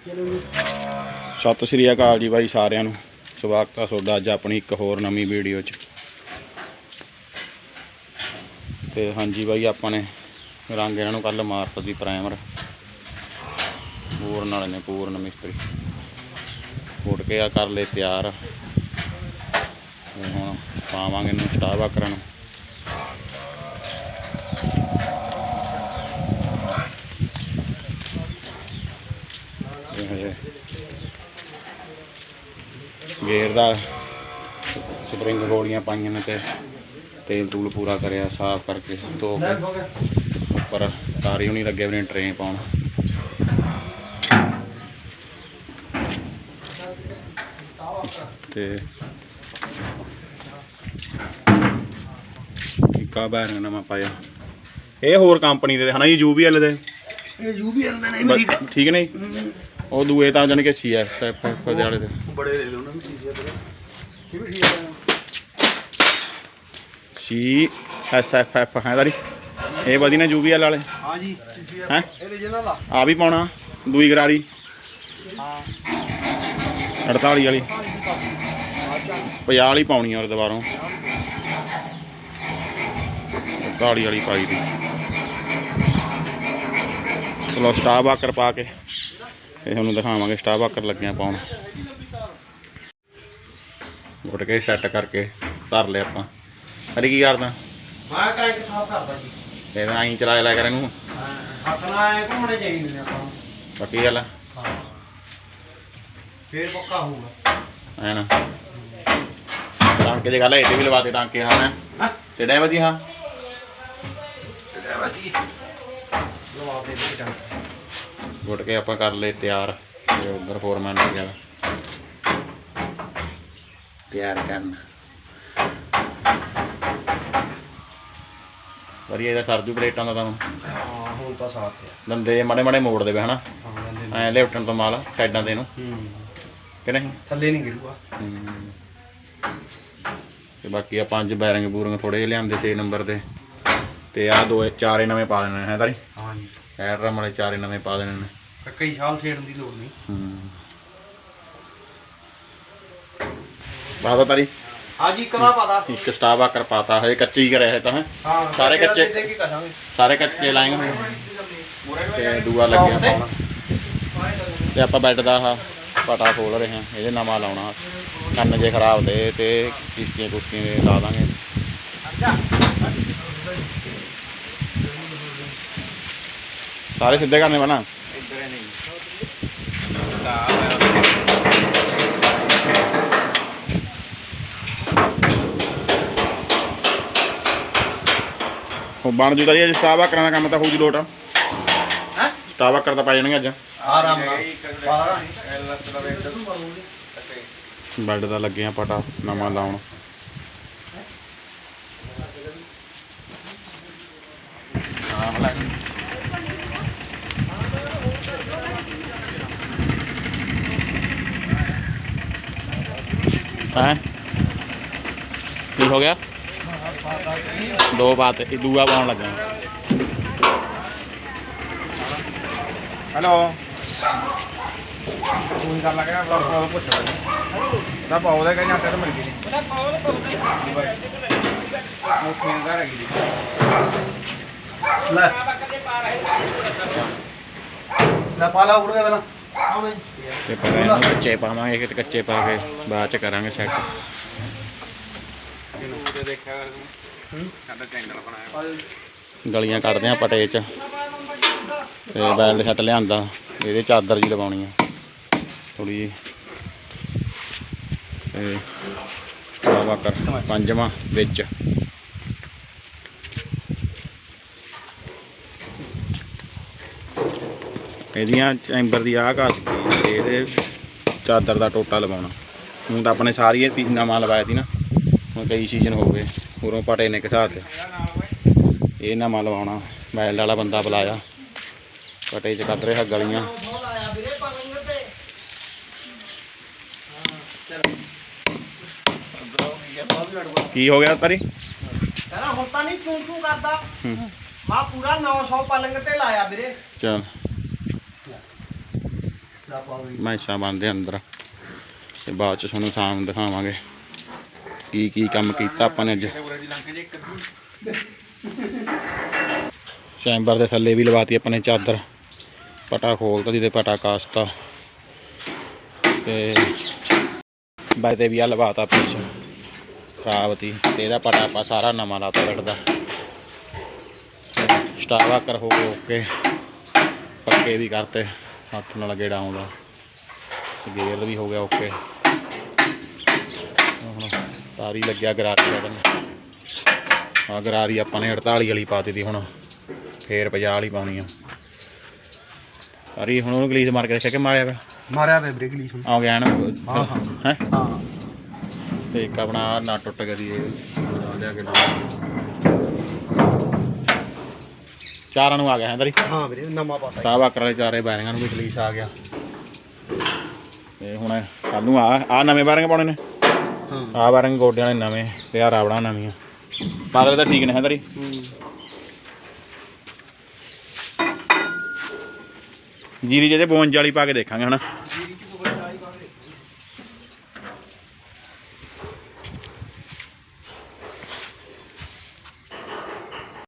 ਸਤਿ ਸ੍ਰੀ ਅਕਾਲ ਜੀ ਬਾਈ ਸਾਰਿਆਂ ਨੂੰ। ਸਵਾਗਤ ਹੈ ਤੁਹਾਡਾ ਅੱਜ ਆਪਣੀ ਇੱਕ ਹੋਰ ਨਵੀਂ ਵੀਡੀਓ 'ਚ। ਤੇ ਹਾਂਜੀ ਬਾਈ, ਆਪਾਂ ਨੇ ਰੰਗ ਇਹਨਾਂ ਨੂੰ ਕੱਲ ਮਾਰਤਾ ਸੀ ਪ੍ਰਾਈਮਰ ਪੂਰਨ ਵਾਲੇ ਨੇ, ਪੂਰਨ ਮਿਸਤਰੀ। ਫੁੱਟ ਕੇ ਆ ਕਰ ਲਏ ਤਿਆਰ। ਹੁਣ ਪਾਵਾਂਗੇ ਇਹਨੂੰ ਸਟਾਵਾ ਕਰਨ ਇਹ ਹਜੇ ਗੇਅਰ ਦਾ ਸਪਰਿੰਗ ਗੋਲੀਆਂ ਪਾਈਆਂ ਨੇ ਤੇ ਤੇਲ ਤੂਲ ਪੂਰਾ ਕਰਿਆ ਸਾਫ਼ ਕਰਕੇ ਧੋ ਕੇ। ਉੱਪਰ ਤਾਰੀ ਹੁਣੀ ਲੱਗੇ ਵੀ ਨੇ ਟ੍ਰੇਨ ਪਾਉਣ। ਤੇ ਇੱਕਾ ਬੈਰਿੰਗ ਨਵਾਂ ਪਾਇਆ। ਇਹ ਹੋਰ ਕੰਪਨੀ ਦੇ ਹਨਾ ਜੀ ਯੂਬੀਐਲ ਦੇ? ਇਹ ਯੂ ਵੀ ਆਂਦੇ ਨੇ ਠੀਕ ਨੇ ਜੀ? ਉਹ ਦੂਏ ਤਾਂ ਜਾਨ ਕੇ ਸੀ ਐਫ ਐਫ ਦੇ ਵਾਲੇ ਦੇ। ਬੜੇ ਲੈ ਲਓ ਨਾ ਵੀ ਚੀਜ਼ ਹੈ ਇਹ ਵੀ ਠੀਕ ਹੈ ਸੀ ਐਸ ਐਫ ਐਫ ਹੈ ਤਾਰੀ? ਇਹ ਵਧੀ ਨਾ ਯੂਬੀਐਲ ਵਾਲੇ। ਹਾਂ ਜੀ ਹੈਂ? ਇਹ ਰੀਜਨਲ ਆ ਆ ਵੀ ਪਾਉਣਾ ਦੂਈ ਗਰਾਰੀ। ਹਾਂ। 48 ਵਾਲੀ। ਆ ਚੱਲ 50 ਵਾਲੀ ਪਾਉਣੀ ਔਰ ਦੁਬਾਰੋਂ। 48 ਵਾਲੀ ਪਾਈ ਦੀ। ਚਲੋ ਸਟਾਫ ਆਕਰ ਪਾ ਕੇ। ਇਹ ਤੁਹਾਨੂੰ ਦਿਖਾਵਾਂਗੇ ਸਟਾਫ ਆਕਰ ਲੱਗਿਆ ਪਾਉਣ। ਗੁੱਟ ਕੇ ਸੈੱਟ ਕਰਕੇ ਧਰ ਲਿਆ ਆਪਾਂ। ਅਰੇ ਕੀ ਕਰਦਾ? ਮੈਂ ਕਰੰਟ ਸਾਫ਼ ਕਰਦਾ ਜੀ। ਇਹ ਐਂ ਚਲਾ ਲਿਆ ਕਰ ਇਹਨੂੰ। ਹੱਥ ਨਾਲ ਐ ਘੁੰਮਣੇ ਚਾਹੀਦੇ ਨੇ ਆਪਾਂ। ਪੱਕੀ ਗੱਲ? ਹਾਂ। ਫੇਰ ਪੱਕਾ ਹੋਊਗਾ। ਐ ਨਾ। ਟਾਂਕੇ ਦੀ ਗੱਲ ਹੈ ਇੱਥੇ ਵੀ ਲਵਾ ਦੇ ਟਾਂਕੇ ਹਾਂ। ਤੇ ਡੈ ਵਧੀਆ? ਹਾਂ ਬਾਜੀ ਲਵਾ ਦੇ ਟੰਗ ਗੁੱਟ ਕੇ ਆਪਾਂ ਕਰ ਲਏ ਤਿਆਰ ਤੇ ਉਧਰ ਫੋਰਮੈਨ ਲੱਗਿਆ ਵਾ। ਤਿਆਰ ਕਰਨ। ਵਧੀਆ ਇਹਦਾ ਸਰਜੂ ਪਲੇਟਾਂ ਦਾ ਤਾਂ ਹਾਂ ਹੁਣ ਤਾਂ ਸਾਫ਼ ਹੈ ਦੰਦੇ ਮੜੇ ਮੜੇ ਮੋੜ ਦੇਵੇ ਹਨਾ। ਹਾਂ। ਐ ਲਿਫਟਣ ਤੋਂ ਮਾਲ ਸਾਈਡਾਂ ਦੇ ਨੂੰ ਹੂੰ। ਕਿ ਨਹੀਂ? ਥੱਲੇ ਨਹੀਂ ਗਿਰੂਗਾ। ਹਮ। ਤੇ ਬਾਕੀ ਆ ਪੰਜ ਬੈਰਿੰਗ ਬੂਰਿੰਗ ਥੋੜੇ ਜਿਹੇ ਲਿਆਂਦੇ 6 ਨੰਬਰ ਦੇ ਤੇ ਆ ਦੋ ਚਾਰੇ ਨਵੇਂ ਪਾ ਦੇਣੇ ਹੈ ਤਾਰੀ ਹਾਂ ਜੀ ਐਡਰਮ ਵਾਲੇ ਚਾਰੇ ਨਵੇਂ ਪਾ ਦੇਣੇ ਨੇ। ਕਈ ਸਾਲ ਛੇੜਨ ਦੀ ਲੋੜ ਨਹੀਂ। ਬਾਬਾ ਤਾਰੀ। ਹਾਂ ਜੀ ਕਦਾ ਪਤਾ ਇੱਕ ਸਟਾਫ ਆਕਰ ਪਾਤਾ ਹੈ ਕੱਚੀ ਹੀ ਕਰਿਆ ਹੈ ਤਾਂ ਹੈਂ। ਹਾਂ ਸਾਰੇ ਕੱਚੇ- ਦੇ ਕੀ ਕਰਾਂਗੇ? ਸਾਰੇ ਕੱਚੇ ਲਾਏ ਹੋਏ ਤੇ ਦੂਆ ਲੱਗਿਆ ਪਾਉਣਾ ਤੇ ਆਪਾਂ ਬੈੱਡ ਦਾ ਪਟਾ ਖੋਲ ਰਹੇ ਹਾਂ ਇਹਦੇ ਨਵਾਂ ਲਾਉਣਾ। ਕੰਨ ਜੇ ਖਰਾਬ ਦੇ ਤੇ ਕੀਤੀਆਂ ਕੁੱਤੀਆਂ ਦੇ ਲਾ ਦਾਂਗੇ। ਸਾਰੇ ਸਿੱਧੇ ਕਰਨੇ ਬਣਾ ਉਹ ਬਣ ਜੂ ਤਾਂ ਜੀ ਸਟਾਫ ਆਕਰਾਂ ਦਾ ਕੰਮ ਤਾਂ ਹੋਊ ਜੀ ਲੋਟ। ਹੈ? ਸਟਾਫ ਆਕਰ ਤਾਂ ਪੈ ਜਾਣਗੇ ਅੱਜ। ਆਰਾਮ ਨਾਲ। ਬੈੱਡ। ਦਾ ਲੱਗੇ ਆ ਪਟਾ ਨਵਾਂ ਲਾਉਣ। ਹੈ? ਕੀ ਹੋ ਗਿਆ? ਦੋ ਬਾਤ ਇਹ ਦੂਆ ਪਾਉਣ ਲੱਗਾ ਹੈਲੋ। ਫੋਨ ਕਰ ਲਗਾ ਬੜਾ ਬਹੁਤ ਪੁੱਛ ਰਿਹਾ ਦਾ ਪਾਉਦਾ ਕਹਿੰਦਾ ਤੇ ਮਿਲ ਗਈ ਉਹਦਾ ਪਾਉਦਾ ਮੁੱਖੀਆਂ ਦਾ ਰਹੀ ਦੀ ਲੈ। ਲੈ ਪਾਲਾ ਉੜ ਗਿਆ ਪਹਿਲਾਂ। ਤੇ ਪਰ ਇਹਨੂੰ ਕੱਚੇ ਪਾਵਾਂਗੇ ਕਿ ਕੱਚੇ ਪਾ ਕੇ ਬਾਅਦ ਚ ਕਰਾਂਗੇ ਸੈੱਟ ਤੇ ਦੇਖਿਆ ਹੂੰ? ਸਾਡਾ ਚੈਨਲ ਬਣਾਇਆ ਗਲੀਆਂ ਕੱਢਦੇ ਆ ਪਟੇ ਚ। ਤੇ ਬੈਲ ਸੈੱਟ ਲਿਆਂਦਾ। ਇਹਦੇ ਚਾਦਰ ਜੀ ਲਵਾਉਣੀ ਆ। ਥੋੜੀ ਜੀ ਤੇ ਸਟਾਵਾ ਕਰ ਪੰਜਵਾਂ ਵਿੱਚ। ਇਹਦੀਆਂ ਚੈਂਬਰ ਦੀ ਆਹ ਘਾਸ ਇਹਦੇ ਚਾਦਰ ਦਾ ਟੋਟਾ ਲਵਾਉਣਾ। ਹੁਣ ਤਾਂ ਆਪਣੇ ਸਾਰੀ ਇਹ ਪੀਸ ਨਵਾਂ ਲਵਾਇਆ ਸੀ ਨਾ। ਹੁਣ ਕਈ ਸੀਜ਼ਨ ਹੋ ਗਏ ਉਰੋਂ ਪਟੇ ਨੇ ਘਸਾ ਤੇ ਇਹ ਨਵਾਂ ਲਵਾਉਣਾ ਬੈਲ ਵਾਲਾ ਬੰਦਾ ਬੁਲਾਇਆ। ਪਟੇ ਚ ਕੱਢ ਰਿਹਾ ਗਲੀਆਂ। ਕੀ ਹੋ ਗਿਆ ਤਾਰੀ ਕਹਿੰਦਾ ਹੁਣ ਤਾਂ ਨਹੀਂ ਚੂੰ ਚੂੰ ਕਰਦਾ। ਮਾ ਪੂਰਾ 900 ਪਲੰਗ ਤੇ ਲਾਇਆ ਵੀਰੇ। ਚਲ। ਮੈਸਾਂ ਬੰਨਦੇ ਅੰਦਰ। ਤੇ ਬਾਅਦ ਚ ਤੁਹਾਨੂੰ ਸ਼ਾਮ ਨੂੰ ਦਿਖਾਵਾਂਗੇ। ਕੀ ਕੀ ਕੰਮ ਕੀਤਾ ਆਪਾਂ ਨੇ ਅੱਜ? ਚੈਂਬਰ ਦੇ ਥੱਲੇ ਵੀ ਲਵਾਤੀ ਆਪਾਂ ਨੇ ਚਾਦਰ, ਪਟਾ ਖੋਲਤਾ ਜਿਹਦੇ ਪਟਾ ਕਾਸਤਾ। ਤੇ ਬਾਈ ਤੇ ਵੀ ਆ ਲਵਾਤਾ ਪਿੱਛੇ ਖਰਾਬ ਤੀ, ਤੇ ਇਹਦਾ ਪਟਾ ਆਪਾਂ ਸਾਰਾ ਨਵਾਂ ਲਾਤਾ ਲੜਦਾ ਸਟਾਵਾ ਕਰ ਹੋ ਗਏ ਓਕੇ, ਪੱਕੇ ਵੀ ਕਰਤੇ, ਹੱਥ ਨਾਲ ਗੇੜਾ ਆਉਂਦਾ। ਤੇ ਗੇਅਰ ਵੀ ਹੋ ਗਿਆ ਓਕੇ। ਤਾਰੀ ਲੱਗਿਆ ਗਰਾਰੀ ਦਾ ਬੰਨ ਆ ਗਰਾਰੀ ਆਪਾਂ ਨੇ 48 ਵਾਲੀ ਪਾਤੀ ਤੀ ਹੁਣ। ਫੇਰ 50 ਵਾਲੀ ਪਾਉਣੀ ਆ। ਅਰੀ ਹੁਣ ਉਹਨੂੰ ਗਲੀਸ ਮਾਰ ਕੇ ਦੇਖਿਆ ਕਿ ਮਾਰਿਆ ਵਾ ਮਾਰਿਆ ਵੇ ਬ੍ਰੇਕ ਸੁਣ ਆ ਗਿਆ ਨਾ? ਹਾਂ, ਹਾਂ। ਹੈ? ਹਾਂ। ਤੇ ਇੱਕ ਆਪਣਾ ਨਟ ਟੁੱਟ ਗਿਆ ਦੀ ਇਹ। ਲਿਆ ਕੇ ਚਾਰਾਂ ਨੂੰ ਆ ਗਿਆ ਹੈ ਦਰੀ? ਹਾਂ ਵੀਰੇ ਨਵਾਂ ਪਾਤਾ ਸਾਵਾ ਵਾਲੇ ਚਾਰੇ ਬੈਰਿੰਗਾਂ ਨੂੰ ਵੀ ਗਲੀਸ ਆ ਗਿਆ। ਤੇ ਹੁਣ ਕੱਲ ਨੂੰ ਆ ਆ ਨਵੇਂ ਬੈਰਿੰਗ ਪਾਉਣੇ ਨੇ। ਆ ਬੈਰਿੰਗ ਗੋਡਿਆਂ ਵਾਲੇ ਨਵੇਂ ਤੇ ਆ ਰਾਵੜਾਂ ਨਵੀਆਂ। ਪਾਗਲ ਤਾਂ ਠੀਕ ਨੇ, ਹੈ ਦਰੀ ਜੀਰੀ ਜਿਹਦੇ 52 ਵਾਲੀ ਪਾ ਕੇ ਦੇਖਾਂਗੇ, ਹਨਾ?